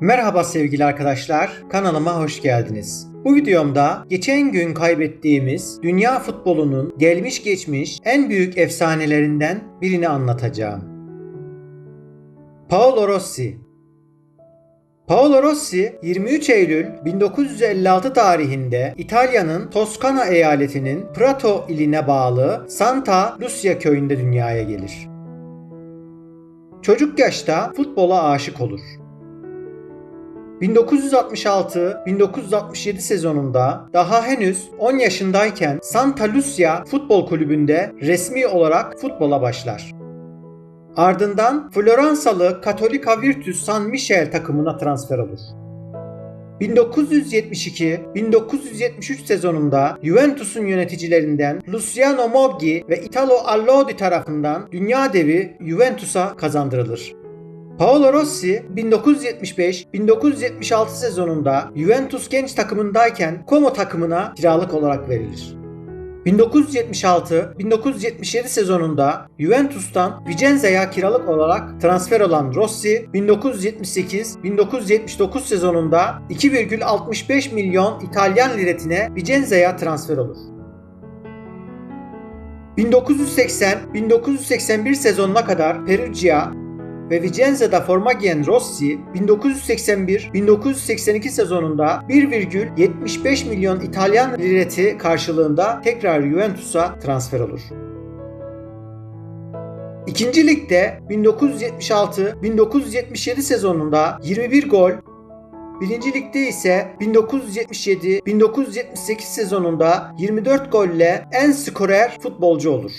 Merhaba sevgili arkadaşlar, kanalıma hoş geldiniz. Bu videomda geçen gün kaybettiğimiz dünya futbolunun gelmiş geçmiş en büyük efsanelerinden birini anlatacağım. Paolo Rossi Paolo Rossi 23 Eylül 1956 tarihinde İtalya'nın Toskana eyaletinin Prato iline bağlı Santa Lucia köyünde dünyaya gelir. Çocuk yaşta futbola aşık olur. 1966-1967 sezonunda daha henüz 10 yaşındayken Santa Lucia Futbol Kulübü'nde resmi olarak futbola başlar. Ardından Floransalı Katolika Virtus San Michel takımına transfer olur. 1972-1973 sezonunda Juventus'un yöneticilerinden Luciano Moggi ve Italo Allodi tarafından dünya devi Juventus'a kazandırılır. Paolo Rossi 1975-1976 sezonunda Juventus genç takımındayken Como takımına kiralık olarak verilir. 1976-1977 sezonunda Juventus'tan Vicenza'ya kiralık olarak transfer olan Rossi 1978-1979 sezonunda 2,65 milyon İtalyan liretine Vicenza'ya transfer olur. 1980-1981 sezonuna kadar Perugia ve Vicenza'da forma giyen Rossi 1981-1982 sezonunda 1,75 milyon İtalyan lireti karşılığında tekrar Juventus'a transfer olur. İkinci ligde 1976-1977 sezonunda 21 gol, Birinci ligde ise 1977-1978 sezonunda 24 golle en skorer futbolcu olur.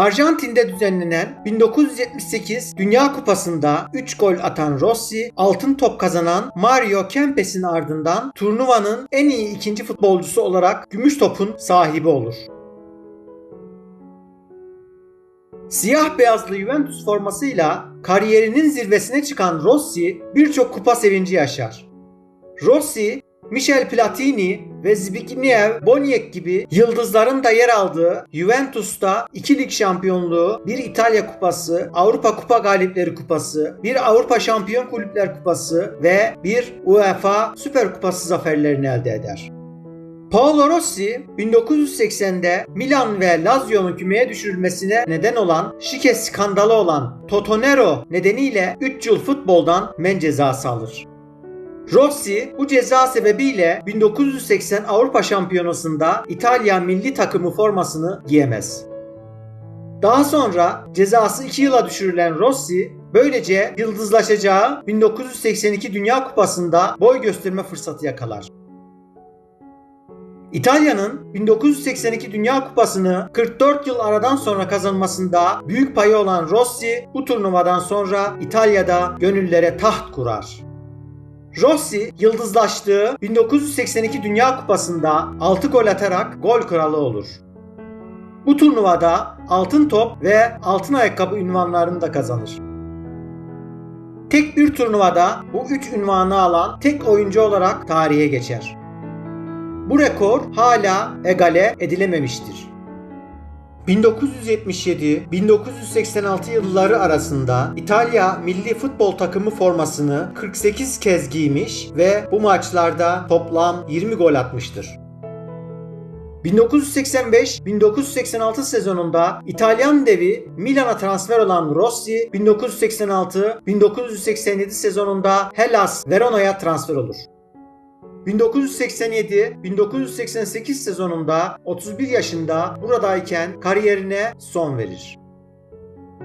Arjantin'de düzenlenen 1978 Dünya Kupası'nda 3 gol atan Rossi, altın top kazanan Mario Kempes'in ardından turnuvanın en iyi ikinci futbolcusu olarak gümüş topun sahibi olur. Siyah beyazlı Juventus formasıyla kariyerinin zirvesine çıkan Rossi birçok kupa sevinci yaşar. Rossi, Michel Platini ve Zbigniew Boniek gibi yıldızların da yer aldığı Juventus'ta 2 lig şampiyonluğu, bir İtalya kupası, Avrupa Kupa Galipleri Kupası, bir Avrupa Şampiyon Kulüpler Kupası ve bir UEFA Süper Kupası zaferlerini elde eder. Paolo Rossi 1980'de Milan ve Lazio'nun kümeye düşürülmesine neden olan şike skandalı olan Totonero nedeniyle 3 yıl futboldan men cezası alır. Rossi bu ceza sebebiyle 1980 Avrupa Şampiyonası'nda İtalya milli takımı formasını giyemez. Daha sonra cezası 2 yıla düşürülen Rossi böylece yıldızlaşacağı 1982 Dünya Kupası'nda boy gösterme fırsatı yakalar. İtalya'nın 1982 Dünya Kupası'nı 44 yıl aradan sonra kazanmasında büyük payı olan Rossi bu turnuvadan sonra İtalya'da gönüllere taht kurar. Rossi yıldızlaştığı 1982 Dünya Kupası'nda 6 gol atarak gol kralı olur. Bu turnuvada altın top ve altın ayakkabı ünvanlarını da kazanır. Tek bir turnuvada bu üç ünvanı alan tek oyuncu olarak tarihe geçer. Bu rekor hala egale edilememiştir. 1977-1986 yılları arasında İtalya milli futbol takımı formasını 48 kez giymiş ve bu maçlarda toplam 20 gol atmıştır. 1985-1986 sezonunda İtalyan devi Milan'a transfer olan Rossi 1986-1987 sezonunda Hellas Verona'ya transfer olur. 1987-1988 sezonunda 31 yaşında buradayken kariyerine son verir.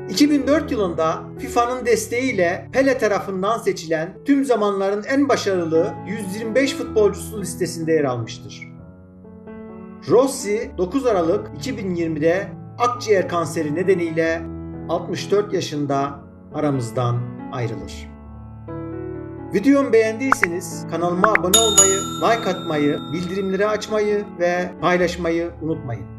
2004 yılında FIFA'nın desteğiyle Pele tarafından seçilen tüm zamanların en başarılı 125 futbolcusu listesinde yer almıştır. Rossi 9 Aralık 2020'de akciğer kanseri nedeniyle 64 yaşında aramızdan ayrılır. Videomu beğendiyseniz kanalıma abone olmayı, like atmayı, bildirimleri açmayı ve paylaşmayı unutmayın.